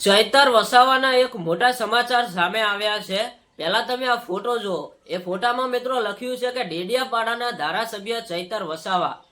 ચૈતર વસાવાના એક મોટા સમાચાર સામે આવ્યા છે. પહેલા તમે આ ફોટો જુઓ. એ ફોટામાં મિત્રો લખ્યું છે કે ડેડિયાપાડાના ધારાસભ્ય ચૈતર વસાવા.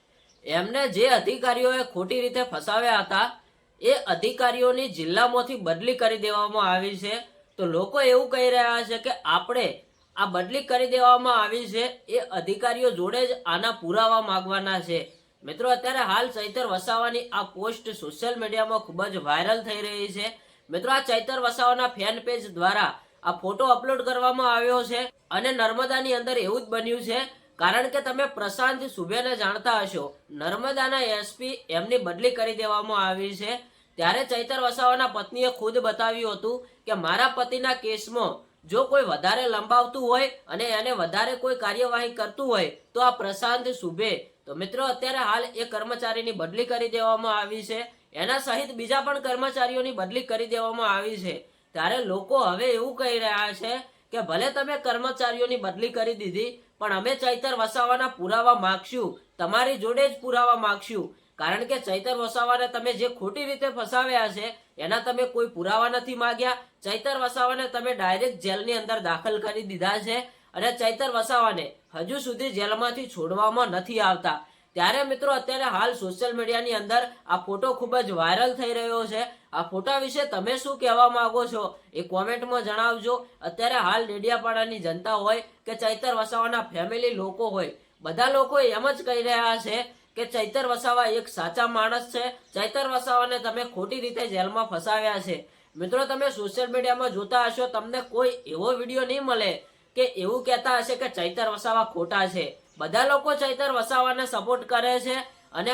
એમને જે અધિકારીઓએ ખોટી રીતે ફસાવ્યા હતા, એ અધિકારીઓની જિલ્લામાંથી બદલી કરી દેવામાં આવી છે. તો લોકો એવું કહી રહ્યા છે કે આપણે આ બદલી કરી દેવામાં આવી છે. એ અધિકારીઓ જોડે જ આના પુરાવા માંગવાના છે. મિત્રો, અત્યારે હાલ ચૈતર વસાવાની આ પોસ્ટ સોશિયલ મીડિયામાં ખૂબ જ વાયરલ થઈ રહી છે. મિત્રો, આ ચૈતર વસાવાના ફેન પેજ દ્વારા આ ફોટો અપલોડ કરવામાં આવ્યો છે અને નર્મદાની અંદર એવું જ બન્યું છે. કારણ કે તમે પ્રશાંત સુબેને જાણતા હશો, નર્મદાના એસપી એમની બદલી કરી દેવામાં આવી છે. ત્યારે ચૈતર વસાવાના પત્નીએ ખુદ બતાવ્યું હતું કે મારા પતિના કેસમાં જો કોઈ વધારે લંબાવતું હોય અને એને વધારે કોઈ કાર્યવાહી કરતું હોય તો આ પ્રશાંત સુબે તો મિત્રો, અત્યારે હાલ એ કર્મચારીની બદલી કરી દેવામાં આવી છે. એના સહિત બીજા પણ કર્મચારીઓની બદલી કરી દેવામાં આવી છે. ત્યારે લોકો હવે એવું કહી રહ્યા છે કે ભલે તમે કર્મચારીઓની બદલી કરી દીધી, પણ અમે ચૈતર વસાવાના પુરાવા માગશું. તમારી જોડે જ પુરાવા માગશું. કારણ કે ચૈતર વસાવાને તમે જે ખોટી રીતે ફસાવ્યા છે, એના તમે કોઈ પુરાવા નથી માગ્યા. ચૈતર વસાવાને તમે ડાયરેક્ટ જેલની અંદર દાખલ કરી દીધા છે અને ચૈતર વસાવાને હજુ સુધી જેલમાંથી છોડવામાં નથી આવતા. ત્યારે મિત્રો અત્યારે હાલ સોશિયલ મીડિયાની અંદર આ ફોટો ખૂબ જ વાયરલ થઈ રહ્યો છે. આ ફોટા વિશે તમે શું કહેવા માંગો છો એ કોમેન્ટમાં જણાવજો. અત્યારે હાલ ડેડિયાપાડાની જનતા હોય કે ચૈતર વસાવાના ફેમિલી લોકો હોય, બધા લોકો એમ જ કહી રહ્યા છે કે ચૈતર વસાવા એક સાચા માણસ છે. ચૈતર વસાવાને તમે ખોટી રીતે જેલમાં ફસાવ્યા છે. મિત્રો તમે સોશિયલ મીડિયામાં જોતા હશો, તમને કોઈ એવો વીડિયો નહીં મળે કે એવું કહેતા હશે કે ચૈતર વસાવા ખોટા છે. બધા લોકો ચૈતર વસાવાને સપોર્ટ કરે છે. અને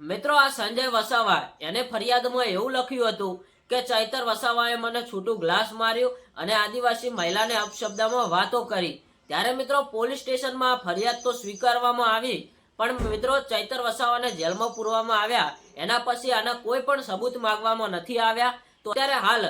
મિત્રો, આ સંજય વસાવા, એને ફરિયાદમાં એવું લખ્યું હતું કે ચૈતર વસાવાએ મને છૂટું ગ્લાસ માર્યું અને આદિવાસી મહિલાને અપશબ્દમાં વાતો કરી. ત્યારે મિત્રો, પોલીસ સ્ટેશનમાં ફરિયાદ તો સ્વીકારવામાં આવી, પણ મિત્રો, ચૈતર વસાવાને જેલમાં પૂરવામાં આવ્યા. એના પછી આના કોઈ પણ સબૂત માંગવામાં નથી આવ્યા. તો અત્યારે હાલ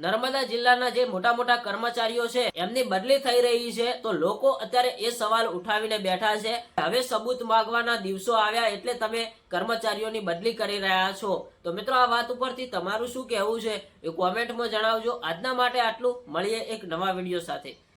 નર્મદા જિલ્લાના જે મોટા મોટા કર્મચારીઓ છે, એમની બદલી થઈ રહી છે, તો લોકો અત્યારે એ સવાલ ઉઠાવીને બેઠા છે હવે સબૂત માંગવાના દિવસો આવ્યા એટલે તમે કર્મચારીઓની બદલી કરી રહ્યા છો. તો મિત્રો, આ વાત ઉપરથી તમારું શું કહેવું છે? એ કોમેન્ટમાં જણાવજો. આજના માટે આટલું. મળીએ એક નવા વીડિયો સાથે.